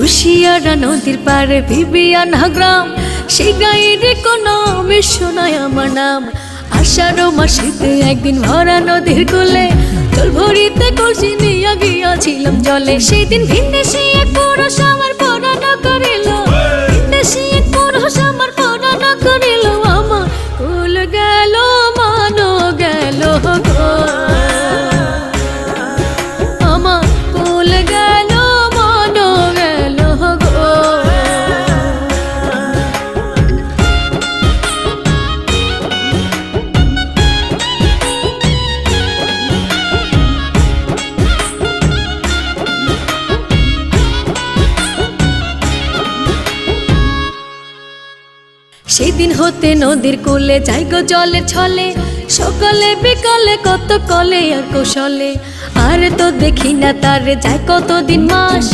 কুশিয়ারা নদীর পারে বিবিয়ানা গ্রাম সে গায়ের কোনো নয় আমার নাম। আষাঢ় মাসিতে একদিন ভরা নদীর কোলে জল ভরিতে কলসি নিয়ে গিয়াছিলাম জলে। সেদিন ভিন্নে সে এক পুরুষ আমার সেদিন হতে নদীর কোলে যাই গো জলে ছলে। সকালে বিকালে কত কলে আর কৌশলে। আর তো দেখি না তারে যায় কতদিন মাস।